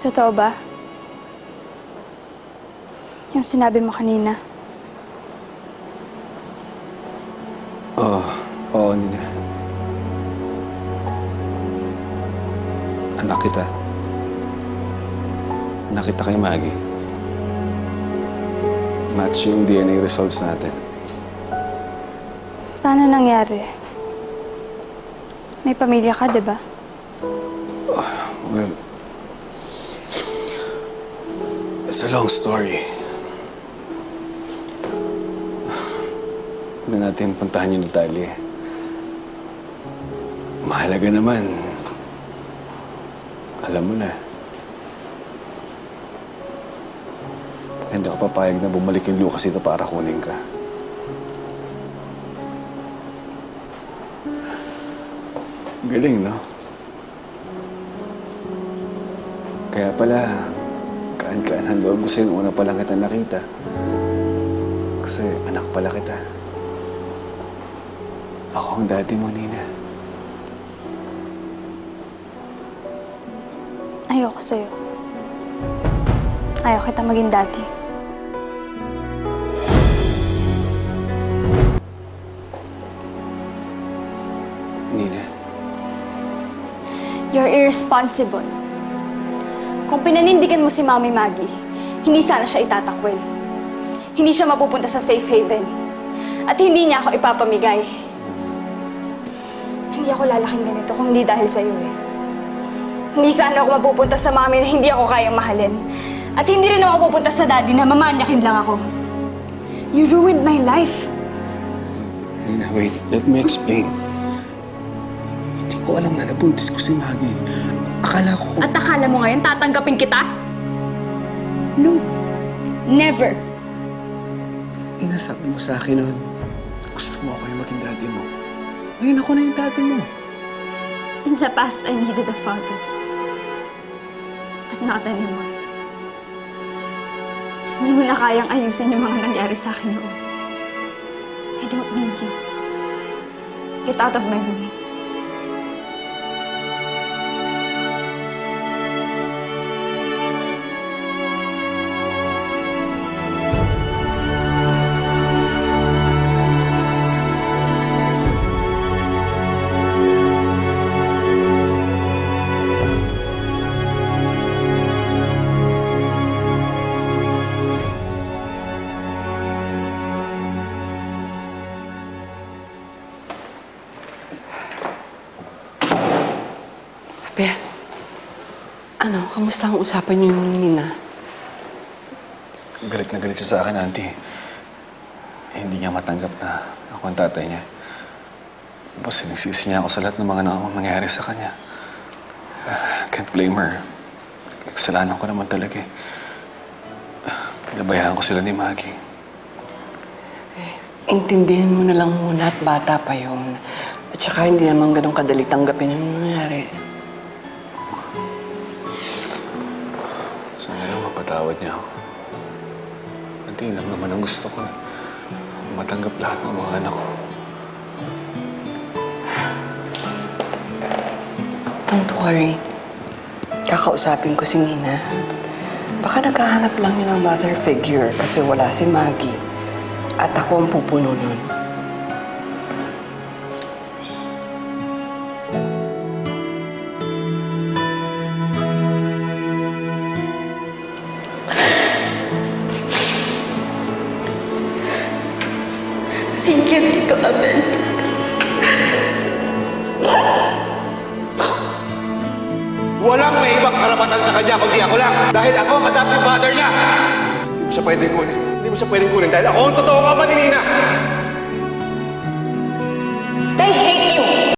Totoo ba? Yung sinabi mo kanina. Oo, oo, Nina. Anak kita. Anak kita kay Maggie. Match yung DNA results natin. Paano nangyari? May pamilya ka, di ba? Well, it's a long story. Na natin puntahan yung detalye. Mahalaga naman. Alam mo na. Hindi ako papayag na bumalik yung Lucas dito para kunin ka. Galing, no? Kaya pala, kaan-kaan ang loob ko sa'yo una pa lang kita nakita. Kasi anak pala kita. Ako ang daddy mo, Nina. Ayoko sa'yo. Ayaw kita maging dati. Nina, You're irresponsible. Kung pinanindigan mo si Mami Maggie, hindi sana siya itatakwil. Hindi siya mapupunta sa safe haven. At hindi niya ako ipapamigay. Hindi ako lalaking ganito kung hindi dahil sa'yo eh. Hindi sana ako mapupunta sa mami na hindi ako kayang mahalin. At hindi rin ako pupunta sa daddy na mamanyakin lang ako. You ruined my life. Nina, wait. Let me explain. Ko alam na nabuntis ko si Maggie. Akala ko... At akala mo ngayon tatanggapin kita? No. Never. Inasabi mo sa akin noon, gusto mo ako yung maging daddy mo. Ngayon ako na yung daddy mo. In the past, I needed a father. But not anymore. Hindi mo na kayang ayusin yung mga nangyari sa akin noon. I don't need you. Get out of my room. Bel, ano, kamusta ang usapan niyo ni Nina? Galit na galit siya sa akin, auntie. Eh, hindi niya matanggap na ako ang tatay niya. Tapos sinigsisi niya ako sa lahat ng mga nang- nangyari sa kanya. Ah, can't blame her. Kasalanan ko naman talaga eh. Pinabayaan ko sila ni Maggie. Intindihin mo na lang muna at bata pa yun. At saka hindi naman ganun kadali tanggapin yung nangyari. Sana lang mapatawad niya ako. Hindi lang naman ang gusto ko. Matanggap lahat ng mga anak ko. Don't worry. Kakausapin ko si Nina. Baka naghahanap lang yun ng mother figure kasi wala si Maggie. At ako ang pupuno nun. Karapatan sa kanya kundi ako lang. Dahil ako ang adoptive father niya. Hindi mo siya pwedeng kunin. Hindi mo siya pwedeng kunin dahil ako ang totoo ama ni Nina. I hate you!